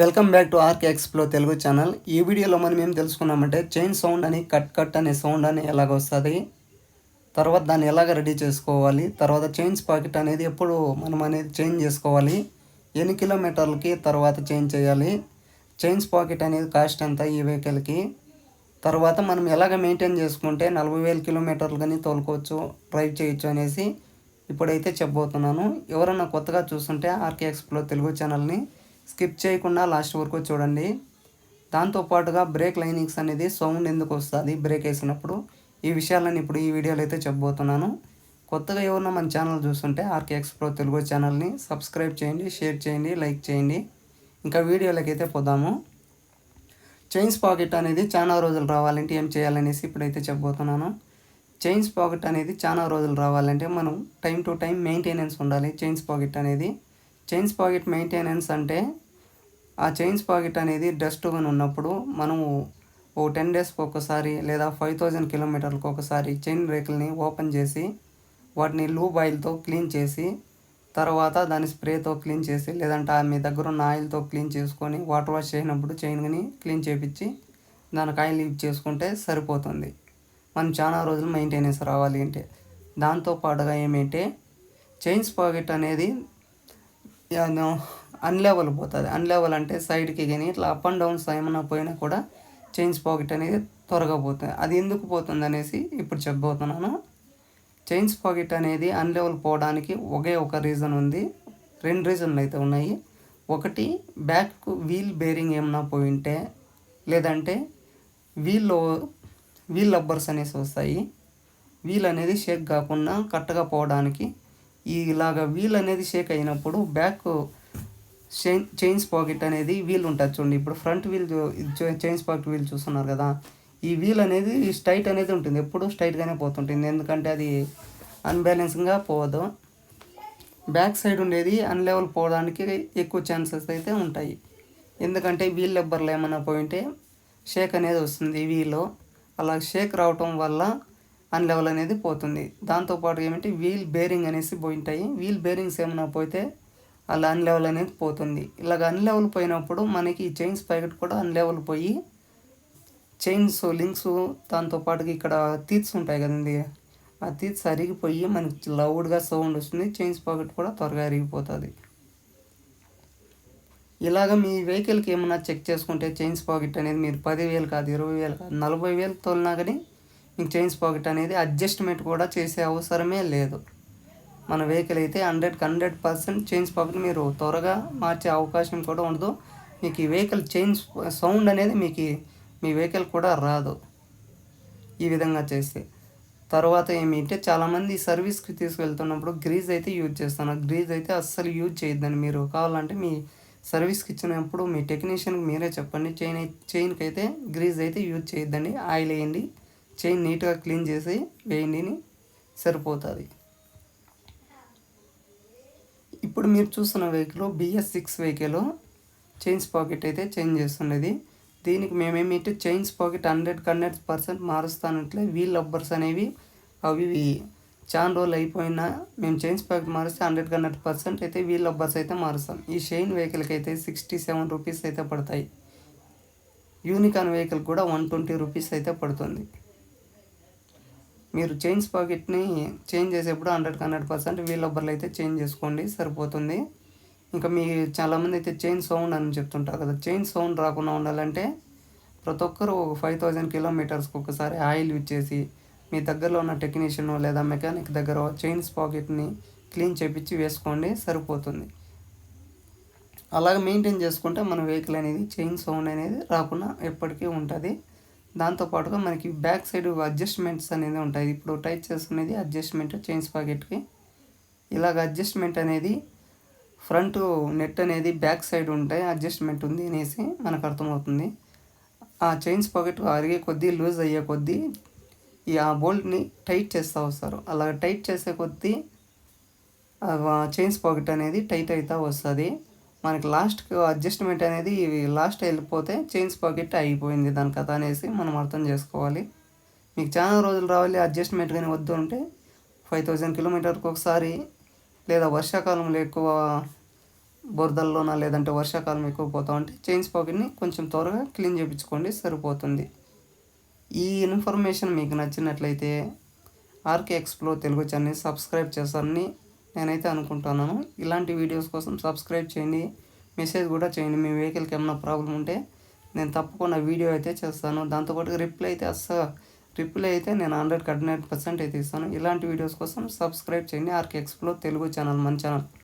Welcome back to RK explore Telugu channel. ఈ వీడియోలో మనం ఏం తెలుసుకున్నామంటే చైన్ సౌండ్ అని కట్ కట్ అనే సౌండ్ అని ఎలాగ వస్తుంది తర్వాత దాన్ని ఎలాగ రెడీ చేసుకోవాలి తర్వాత చైన్స్ పాకెట్ అనేది ఎప్పుడు మనం అనేది చేంజ్ చేసుకోవాలి ఎన్ని కిలోమీటర్లకి తర్వాత చేంజ్ చేయాలి చైన్స్ పాకెట్ అనేది కాస్ట్ ఎంత ఈ వెహికల్కి తర్వాత మనం ఎలాగ మెయింటైన్ చేసుకుంటే నలభై వేల కిలోమీటర్లు కానీ తోలుకోవచ్చు డ్రైవ్ చేయొచ్చు అనేసి ఇప్పుడైతే చెప్పబోతున్నాను. ఎవరన్నా కొత్తగా చూస్తుంటే ఆర్కే ఎక్స్ప్లో తెలుగు ఛానల్ని స్కిప్ చేయకుండా లాస్ట్ వరకు చూడండి. దాంతోపాటుగా బ్రేక్ లైనింగ్స్ అనేది సౌండ్ ఎందుకు వస్తుంది? బ్రేక్ వేసినప్పుడు ఈ విషయాలను ఇప్పుడు ఈ వీడియోలో అయితే చెప్పబోతున్నాను. కొత్తగా ఎవరన్నా మన ఛానల్ చూస్తుంటే ఆర్కే ఎక్స్ప్రో తెలుగు ఛానల్ని సబ్స్క్రైబ్ చేయండి షేర్ చేయండి లైక్ చేయండి. ఇంకా వీడియోలకైతే పోదాము. చైన్స్ పాకెట్ అనేది చాలా రోజులు రావాలంటే ఏం చేయాలనేసి ఇప్పుడైతే చెప్పబోతున్నాను. చైన్స్ పాకెట్ అనేది చాలా రోజులు రావాలంటే మనం టైం టు టైం మెయింటెనెన్స్ ఉండాలి. చైన్స్ పాకెట్ అనేది చైన్స్ పాకెట్ మెయింటెనెన్స్ అంటే ఆ చైన్స్ పాకెట్ అనేది డస్ట్ అని ఉన్నప్పుడు మనము ఓ టెన్ డేస్కి ఒకసారి లేదా ఫైవ్ థౌజండ్ కిలోమీటర్లకు ఒకసారి చైన్ బ్రేకుల్ని ఓపెన్ చేసి వాటిని లూబ్ ఆయిల్తో క్లీన్ చేసి తర్వాత దాని స్ప్రేతో క్లీన్ చేసి లేదంటే మీ దగ్గర ఉన్న ఆయిల్తో క్లీన్ చేసుకొని వాటర్ వాష్ చేసినప్పుడు చైన్ని క్లీన్ చేపించి దానికి ఆయిల్ యూజ్ చేసుకుంటే సరిపోతుంది. మనం చాలా రోజులు మెయింటెనెన్స్ రావాలి అంటే. దాంతో పాటుగా ఏమంటే చైన్స్ పాకెట్ అనేది అన్లెవెల్ పోతుంది. అన్లెవెల్ అంటే సైడ్కి కానీ ఇట్లా అప్ అండ్ డౌన్స్ ఏమైనా పోయినా కూడా చైన్స్ పాకెట్ అనేది త్వరగా పోతుంది. అది ఎందుకు పోతుంది అనేసి ఇప్పుడు చెప్పబోతున్నాను. చైన్స్ పాకెట్ అనేది అన్లెవెల్ పోవడానికి ఒకే ఒక రీజన్ ఉంది. రెండు రీజన్లు అయితే ఉన్నాయి. ఒకటి బ్యాక్ వీల్ బేరింగ్ ఏమైనా పోయింటే లేదంటే వీల్లో వీల్ లబ్బర్స్ అనేసి వస్తాయి. వీల్ అనేది షేక్ కాకుండా కరెక్ట్గా పోవడానికి ఇలాగ వీల్ అనేది షేక్ అయినప్పుడు బ్యాక్ చైన్ చైన్స్ పాకెట్ అనేది వీల్ ఉంటుంది చూడండి. ఇప్పుడు front wheel chain sprocket wheel చూస్తున్నారు కదా. ఈ వీల్ అనేది స్ట్రైట్ అనేది ఉంటుంది. ఎప్పుడు స్ట్రైట్గానే పోతుంటుంది. ఎందుకంటే అది అన్బ్యాలెన్స్గా పోదు. బ్యాక్ సైడ్ ఉండేది అన్లెవెల్ పోవడానికి ఎక్కువ ఛాన్సెస్ అయితే ఉంటాయి. ఎందుకంటే వీల్ లెబ్బర్లు ఏమైనా పోయింటే షేక్ అనేది వస్తుంది వీల్లో అలా షేక్ రావటం వల్ల అన్లెవెల్ అనేది పోతుంది. దాంతోపాటు ఏమంటే వీల్ బేరింగ్ అనేసి పోయింటాయి. వీల్ బేరింగ్స్ ఏమైనా పోతే అలా అన్ లెవెల్ అనేది పోతుంది. ఇలాగ అన్ లెవెల్ పోయినప్పుడు మనకి ఈ చైన్స్ ప్యాకెట్ కూడా అన్ లెవెల్ పోయి చైన్స్ లింక్స్ దాంతోపాటుగా ఇక్కడ తీర్స్ ఉంటాయి కదండి. ఆ తీర్స్ అరిగిపోయి మనకి లౌడ్గా సౌండ్ వస్తుంది. చైన్స్ పాకెట్ కూడా త్వరగా అరిగిపోతుంది. ఇలాగ మీ వెహికల్కి ఏమైనా చెక్ చేసుకుంటే చైన్స్ పాకెట్ అనేది మీరు పదివేలు కాదు ఇరవై వేలు కాదు నలభై వేలు తోలినా కానీ మీకు చైన్స్ పాకెట్ అనేది అడ్జస్ట్మెంట్ కూడా చేసే అవసరమే లేదు. మన వెహికల్ అయితే హండ్రెడ్కి హండ్రెడ్ పర్సెంట్ చైన్స్ పాకెట్ మీరు త్వరగా మార్చే అవకాశం కూడా ఉండదు. మీకు ఈ వెహికల్ చైన్స్ సౌండ్ అనేది మీకు మీ వెహికల్ కూడా రాదు. ఈ విధంగా చేస్తే. తర్వాత ఏమిటంటే చాలామంది సర్వీస్కి తీసుకెళ్తున్నప్పుడు గ్రీజ్ అయితే యూజ్ చేస్తున్నారు గ్రీజ్ అయితే అస్సలు యూజ్ చేయొద్దని మీరు కావాలంటే మీ సర్వీస్కి ఇచ్చినప్పుడు మీ టెక్నీషియన్కి మీరే చెప్పండి. చైన్ చైన్కి అయితే గ్రీజ్ అయితే యూజ్ చేయొద్దండి. ఆయిల్ వేయండి. చైన్ నీట్గా క్లీన్ చేసి వేయండి సరిపోతుంది. ఇప్పుడు మీరు చూస్తున్న vehicle BS six vehicle chain sprocket అయితే చేంజ్ చేస్తున్నది. దీనికి మేమేమిటి chain sprocket hundred hundred percent మారుస్తానట్లే wheel rubbers అనేవి అవి చాలా రోజులు అయిపోయినా మేము చైన్స్ ప్యాకెట్ మారిస్తే హండ్రెడ్ హండ్రెడ్ పర్సెంట్ అయితే వీల్ రబ్బర్స్ అయితే మారుస్తాం. ఈ షైన్ వెహికల్కి అయితే సిక్స్టీ సెవెన్ రూపీస్ అయితే పడతాయి. యూనికాన్ వెహికల్ కూడా వన్ ట్వంటీ రూపీస్ అయితే పడుతుంది. మీరు చైన్స్ పాకెట్ని చేంజ్ చేసేప్పుడు హండ్రెడ్కి హండ్రెడ్ పర్సెంట్ వీల్ రబ్బర్లు అయితే చేంజ్ చేసుకోండి సరిపోతుంది. ఇంకా మీ చాలామంది అయితే చైన్ సౌండ్ అని చెప్తుంటారు కదా చైన్ సౌండ్ రాకుండా ఉండాలంటే ప్రతి ఒక్కరు ఒక ఫైవ్ థౌజండ్ కిలోమీటర్స్కి ఒకసారి ఆయిల్ యూజ్ చేసి మీ దగ్గరలో ఉన్న టెక్నీషియన్ లేదా మెకానిక్ దగ్గర చైన్స్ పాకెట్ని క్లీన్ చేపించి వేసుకోండి సరిపోతుంది. అలాగ మెయింటైన్ చేసుకుంటే మన వెహికల్ అనేది చైన్ సౌండ్ అనేది రాకుండా ఎప్పటికీ ఉంటుంది. దాంతోపాటుగా మనకి బ్యాక్ సైడ్ అడ్జస్ట్మెంట్స్ అనేది ఉంటాయి. ఇప్పుడు టైట్ చేసుకునేది అడ్జస్ట్మెంట్ చైన్ పాకెట్కి. ఇలాగ అడ్జస్ట్మెంట్ అనేది ఫ్రంట్ నెట్ అనేది బ్యాక్ సైడ్ ఉంటాయి అడ్జస్ట్మెంట్ ఉంది అనేసి మనకు అర్థమవుతుంది. ఆ చైన్స్ పాకెట్ అరిగే కొద్దీ లూజ్ అయ్యే కొద్దీ ఈ ఆ బోల్ట్ని టైట్ చేస్తూ వస్తారు. అలా టైట్ చేసే కొద్దీ చైన్స్ పాకెట్ అనేది టైట్ అవుతూ వస్తుంది. మనకి లాస్ట్కి అడ్జస్ట్మెంట్ అనేది ఇవి లాస్ట్ వెళ్ళిపోతే చైన్స్ పాకెట్ అయిపోయింది దాని కథ అనేసి మనం అర్థం చేసుకోవాలి. మీకు చాలా రోజులు రావాలి అడ్జస్ట్మెంట్ కానీ వద్దు అంటే ఫైవ్ థౌజండ్ కిలోమీటర్కి ఒకసారి లేదా వర్షాకాలంలో ఎక్కువ బురదల్లోన లేదంటే వర్షాకాలం ఎక్కువ పోతా ఉంటే చైన్స్ పాకెట్ని కొంచెం త్వరగా క్లీన్ చేయించుకోండి సరిపోతుంది. ఈ ఇన్ఫర్మేషన్ మీకు నచ్చినట్లయితే RK explore Telugu channel subscribe చేస్తారని నేనైతే అనుకుంటున్నాను ఇలాంటి వీడియోస్ కోసం సబ్స్క్రైబ్ చేయండి. మెసేజ్ కూడా చేయండి. మీ వెహికల్కి ఏమైనా ప్రాబ్లం ఉంటే నేను తప్పకుండా వీడియో అయితే చేస్తాను. దాంతోపాటు రిప్లై అయితే అస్సలు రిప్లై అయితే నేను హండ్రెడ్ హండ్రెడ్ పర్సెంట్ అయితే ఇస్తాను. ఇలాంటి వీడియోస్ కోసం సబ్స్క్రైబ్ చేయండి. ఆర్కే ఎక్స్ప్లో తెలుగు ఛానల్ మన ఛానల్.